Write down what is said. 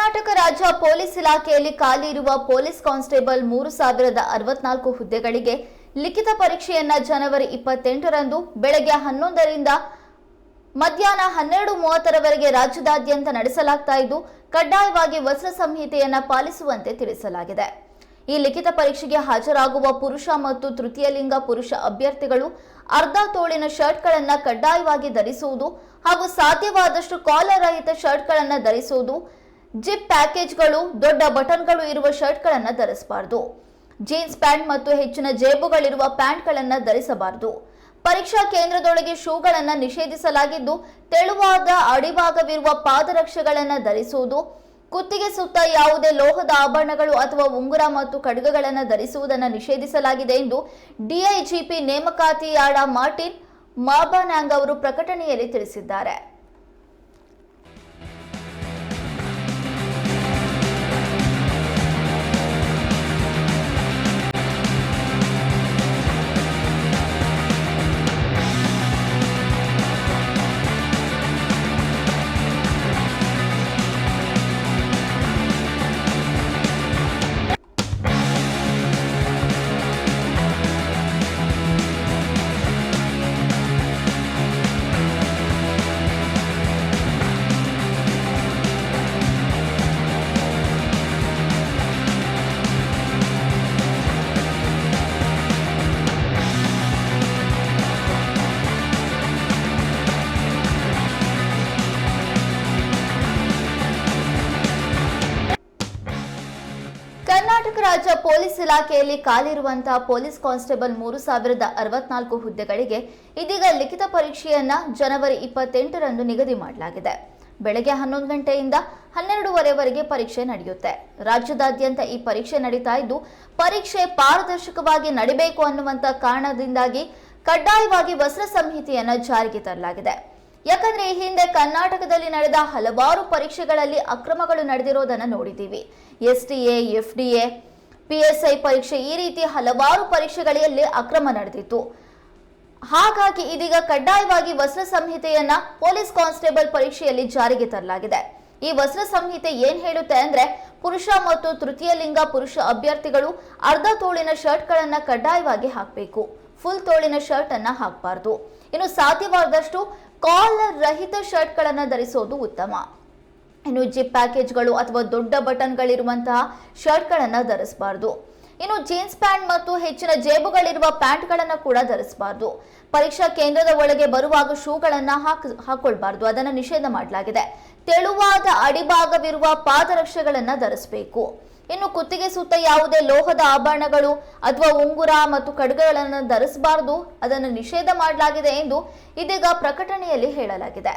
ಕರ್ನಾಟಕ ರಾಜ್ಯ ಪೊಲೀಸ್ ಇಲಾಖೆಯಲ್ಲಿ ಖಾಲಿ ಇರುವ ಪೊಲೀಸ್ ಕಾನ್ಸ್ಟೇಬಲ್ ಮೂರು ಸಾವಿರದ ಅರವತ್ನಾಲ್ಕು ಹುದ್ದೆಗಳಿಗೆ ಲಿಖಿತ ಪರೀಕ್ಷೆಯನ್ನ ಜನವರಿ ಇಪ್ಪತ್ತೆಂಟರಂದು ಬೆಳಗ್ಗೆ ಹನ್ನೊಂದರಿಂದ ಮಧ್ಯಾಹ್ನ ಹನ್ನೆರಡು ಮೂವತ್ತರವರೆಗೆ ರಾಜ್ಯದಾದ್ಯಂತ ನಡೆಸಲಾಗ್ತಾ ಇದ್ದು, ಕಡ್ಡಾಯವಾಗಿ ವಸ್ತ್ರ ಸಂಹಿತೆಯನ್ನ ಪಾಲಿಸುವಂತೆ ತಿಳಿಸಲಾಗಿದೆ. ಈ ಲಿಖಿತ ಪರೀಕ್ಷೆಗೆ ಹಾಜರಾಗುವ ಪುರುಷ ಮತ್ತು ತೃತೀಯ ಲಿಂಗ ಪುರುಷ ಅಭ್ಯರ್ಥಿಗಳು ಅರ್ಧ ತೋಳಿನ ಶರ್ಟ್ಗಳನ್ನು ಕಡ್ಡಾಯವಾಗಿ ಧರಿಸುವುದು ಹಾಗೂ ಸಾಧ್ಯವಾದಷ್ಟು ಕಾಲರಹಿತ ರಹಿತ ಶರ್ಟ್ಗಳನ್ನು ಧರಿಸುವುದು ಜಿಪ್ ಪ್ಯಾಕೇಜ್ಗಳು, ದೊಡ್ಡ ಬಟನ್ಗಳು ಇರುವ ಶರ್ಟ್ಗಳನ್ನು ಧರಿಸಬಾರದು. ಜೀನ್ಸ್ ಪ್ಯಾಂಟ್ ಮತ್ತು ಹೆಚ್ಚಿನ ಜೇಬುಗಳಿರುವ ಪ್ಯಾಂಟ್ಗಳನ್ನು ಧರಿಸಬಾರದು. ಪರೀಕ್ಷಾ ಕೇಂದ್ರದೊಳಗೆ ಶೂಗಳನ್ನು ನಿಷೇಧಿಸಲಾಗಿದ್ದು, ತೆಳುವಾದ ಅಡಿಭಾಗವಿರುವ ಪಾದರಕ್ಷೆಗಳನ್ನು ಧರಿಸುವುದು, ಕುತ್ತಿಗೆ ಸುತ್ತ ಯಾವುದೇ ಲೋಹದ ಆಭರಣಗಳು ಅಥವಾ ಉಂಗುರ ಮತ್ತು ಖಡ್ಗಗಳನ್ನು ಧರಿಸುವುದನ್ನು ನಿಷೇಧಿಸಲಾಗಿದೆ ಎಂದು ಡಿಐಜಿಪಿ ನೇಮಕಾತಿಯಾಡ ಮಾರ್ಟಿನ್ ಮಾಬಾನ್ಯಾಂಗ್ ಅವರು ಪ್ರಕಟಣೆಯಲ್ಲಿ ತಿಳಿಸಿದ್ದಾರೆ. ರಾಜ್ಯ ಪೊಲೀಸ್ ಇಲಾಖೆಯಲ್ಲಿ ಖಾಲಿರುವಂತಹ ಪೊಲೀಸ್ ಕಾನ್ಸ್ಟೇಬಲ್ ಮೂರು ಸಾವಿರದ ಅರವತ್ನಾಲ್ಕು ಹುದ್ದೆಗಳಿಗೆ ಇದೀಗ ಲಿಖಿತ ಪರೀಕ್ಷೆಯನ್ನ ಜನವರಿ ಇಪ್ಪತ್ತೆಂಟರಂದು ನಿಗದಿ ಮಾಡಲಾಗಿದೆ. ಬೆಳಗ್ಗೆ ಹನ್ನೊಂದು ಗಂಟೆಯಿಂದ ಹನ್ನೆರಡೂವರೆವರೆಗೆ ಪರೀಕ್ಷೆ ನಡೆಯುತ್ತೆ. ರಾಜ್ಯದಾದ್ಯಂತ ಈ ಪರೀಕ್ಷೆ ನಡೀತಾ ಇದ್ದು, ಪರೀಕ್ಷೆ ಪಾರದರ್ಶಕವಾಗಿ ನಡಿಬೇಕು ಅನ್ನುವಂತ ಕಾರಣದಿಂದಾಗಿ ಕಡ್ಡಾಯವಾಗಿ ವಸ್ತ್ರ ಸಂಹಿತೆಯನ್ನ ಜಾರಿಗೆ ತರಲಾಗಿದೆ. ಯಾಕಂದ್ರೆ ಈ ಹಿಂದೆ ಕರ್ನಾಟಕದಲ್ಲಿ ನಡೆದ ಹಲವಾರು ಪರೀಕ್ಷೆಗಳಲ್ಲಿ ಅಕ್ರಮಗಳು ನಡೆದಿರೋದನ್ನ ನೋಡಿದ್ದೀವಿ. S T F D A P S I ಪರೀಕ್ಷೆ ಈ ರೀತಿ ಹಲವಾರು ಪರೀಕ್ಷೆಗಳಲ್ಲಿ ಅಕ್ರಮ ನಡೆದಿತ್ತು. ಹಾಗಾಗಿ ಇದೀಗ ಕಡ್ಡಾಯವಾಗಿ ವಸ್ತ್ರ ಸಂಹಿತೆಯನ್ನ ಪೊಲೀಸ್ ಕಾನ್ಸ್ಟೇಬಲ್ ಪರೀಕ್ಷೆಯಲ್ಲಿ ಜಾರಿಗೆ ತರಲಾಗಿದೆ. ಈ ವಸ್ತ್ರ ಸಂಹಿತೆ ಏನ್ ಹೇಳುತ್ತೆ ಅಂದ್ರೆ, ಪುರುಷ ಮತ್ತು ತೃತೀಯ ಲಿಂಗ ಪುರುಷ ಅಭ್ಯರ್ಥಿಗಳು ಅರ್ಧ ತೋಳಿನ ಶರ್ಟ್ಗಳನ್ನ ಕಡ್ಡಾಯವಾಗಿ ಹಾಕಬೇಕು. ಫುಲ್ ತೋಳಿನ ಶರ್ಟ್ ಅನ್ನ ಹಾಕಬಾರ್ದು. ಇನ್ನು ಸಾಧ್ಯವಾದಷ್ಟು ಕಾಲರ್ ರಹಿತ ಶರ್ಟ್ಗಳನ್ನು ಧರಿಸೋದು ಉತ್ತಮ. ಇನ್ನು ಜಿಪ್ ಪ್ಯಾಕೇಜ್ಗಳು ಅಥವಾ ದೊಡ್ಡ ಬಟನ್ಗಳಿರುವಂತಹ ಶರ್ಟ್ಗಳನ್ನು ಧರಿಸಬಾರ್ದು. ಇನ್ನು ಜೀನ್ಸ್ ಪ್ಯಾಂಟ್ ಮತ್ತು ಹೆಚ್ಚಿನ ಜೇಬುಗಳಿರುವ ಪ್ಯಾಂಟ್ಗಳನ್ನು ಕೂಡ ಧರಿಸಬಾರ್ದು. ಪರೀಕ್ಷಾ ಕೇಂದ್ರದ ಒಳಗೆ ಬರುವಾಗ ಶೂಗಳನ್ನು ಹಾಕ್, ಹಾಕೊಳ್ಬಾರ್ದು. ಅದನ್ನು ನಿಷೇಧ ಮಾಡಲಾಗಿದೆ. ತೆಳುವಾದ ಅಡಿಭಾಗವಿರುವ ಪಾದರಕ್ಷೆಗಳನ್ನು ಧರಿಸಬೇಕು. ಇನ್ನು ಕುತ್ತಿಗೆ ಸುತ್ತ ಯಾವುದೇ ಲೋಹದ ಆಭರಣಗಳು ಅಥವಾ ಉಂಗುರ ಮತ್ತು ಖಡ್ಗಗಳನ್ನು ಧರಿಸಬಾರದು. ಅದನ್ನು ನಿಷೇಧ ಮಾಡಲಾಗಿದೆ ಎಂದು ಇದೀಗ ಪ್ರಕಟಣೆಯಲ್ಲಿ ಹೇಳಲಾಗಿದೆ.